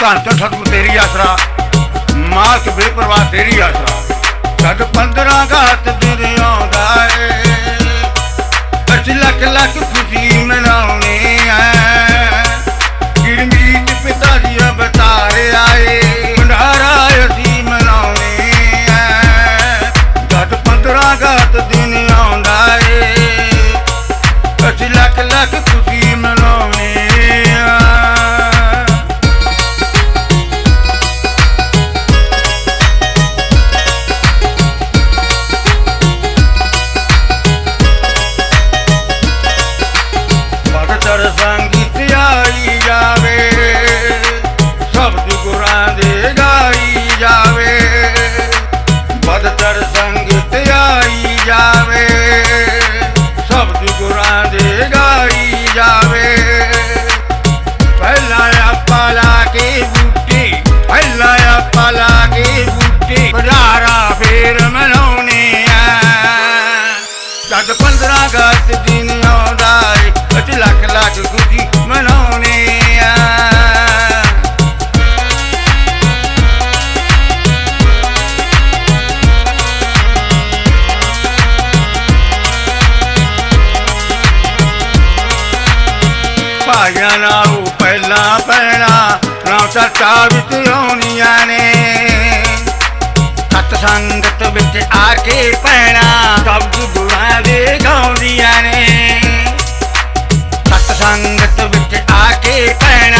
ਧੰਨ ਸਤਿਗੁਰ ਤੇਰੀ ਆਸਰਾ। ਮਾਂ ਮਾਲਕ ਬੇਪਰਵਾਹ ਤੇਰੀ ਆਸਰਾ। ਜਦ 15 ਘਾਤ ਦਿਨ ਆਉਂਦਾ ਏ। ਅਸੀਂ ਲੱਖ ਲੱਖ દર સંગીત આવી જાવે ਭਾਈਆਂ ਨਾਲੋਂ ਪਹਿਲਾਂ ਪੈਣਾ ਸੱਚਾ ਵਿੱਚ ਆਉਣੀਆਂ ਨੇ। ਸਤ ਸੰਗਤ ਵਿੱਚ ਆ ਕੇ ਪੈਣਾ, ਸਭ ਗੁਰਾਂ ਦੇ ਗਾਉਂਦੀਆਂ ਨੇ। ਸਤ ਸੰਗਤ ਵਿੱਚ ਆ ਕੇ ਪੈਣਾ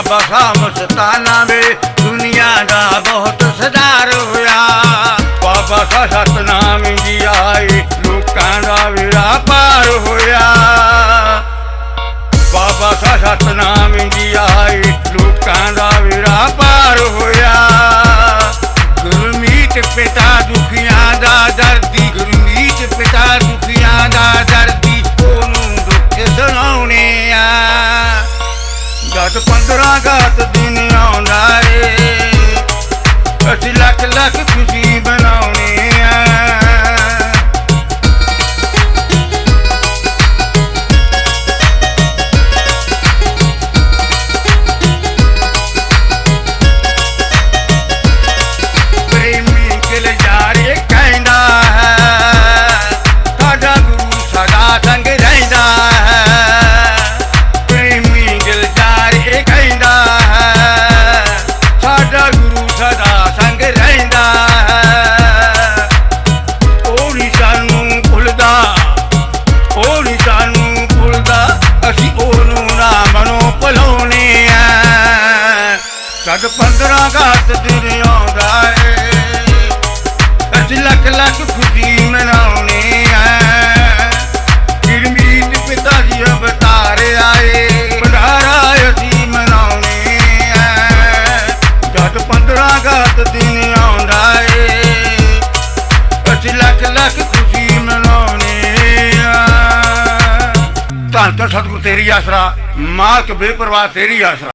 ਬਾਬਾ ਸਾਹਿਬ ਮਸਤਾਨਾ ਵੇ, ਦੁਨੀਆ ਦਾ ਬਹੁਤ ਸੁਧਾਰ ਹੋਇਆ। ਬਾਬਾ ਸਾਹਿਬ ਸਤਨਾਮ ਜੀ ਆਏ, ਲੋਕਾਂ ਦਾ ਵਿੜਾ ਪਾਰ ਹੋਇਆ। ਬਾਬਾ ਸਾਹਿਬ ਸਤਨਾਮ ਜੀ ਆਏ, ਲੋਕਾਂ ਦਾ ਵਿੜਾ ਪਾਰ ਹੋਇਆ। ਗੁਰਮੀਤ ਪਿਤਾ ਦੁਖੀਆਂ ਦਾ ਦਰਦੀ, ਗੁਰਮੀਤ ਪਿਤਾ ਦੁਖੀਆਂ ਦਾ ਦਰਦੀ, ਉਹਨੂੰ ਦੁੱਖ ਸੁਣਾਉਣੇ ਆ। ਜਦ 15 ਅਗਸਤ ਦਿਨ ਆਉਂਦਾ ਏ। ਅਸੀਂ ਲੱਖ ਲੱਖ ਖੁਸ਼ੀ ਮਨਾਉਣੇ ਰਹਿੰਦਾ ਉਹ ਨੀ ਸਾਨੂੰ ਭੁੱਲਦਾ ਉਹ ਨੀ ਸਾਨੂੰ ਭੁੱਲਦਾ ਅਸੀਂ ਉਹਨੂੰ ਨਾ ਮਨੋਂ ਭੁਲਾਉਣੇ ਆ ਜਦ 15 ਅਗਸਤ ਦਿਨ ਆਉਂਦਾ ਏ, ਅਸੀਂ ਲੱਖ ਲੱਖ ਖੁਸ਼ੀ ਮਨਾਉਣੇ ਆ ਗਿਰਮੀਤ ਪਿਤਾ ਜੀ ਅਵਤਾਰ ਆਏ, ਭੰਡਾਰਾ ਅਸੀਂ ਮਨਾਉਣੇ ਆ ਜਦ 15 ਅਗਸਤ ਦਿਨ ਅਸੀਂ ਖੁਸ਼ੀ ਮਨਾਉਣੇ ਆ। ਧੰਨ ਧੰਨ ਸਤਿਗੁਰ ਤੇਰੀ ਆਸਰਾ ਮਾਲਕ ਬੇਪਰਵਾਹ ਤੇਰੀ ਆਸਰਾ।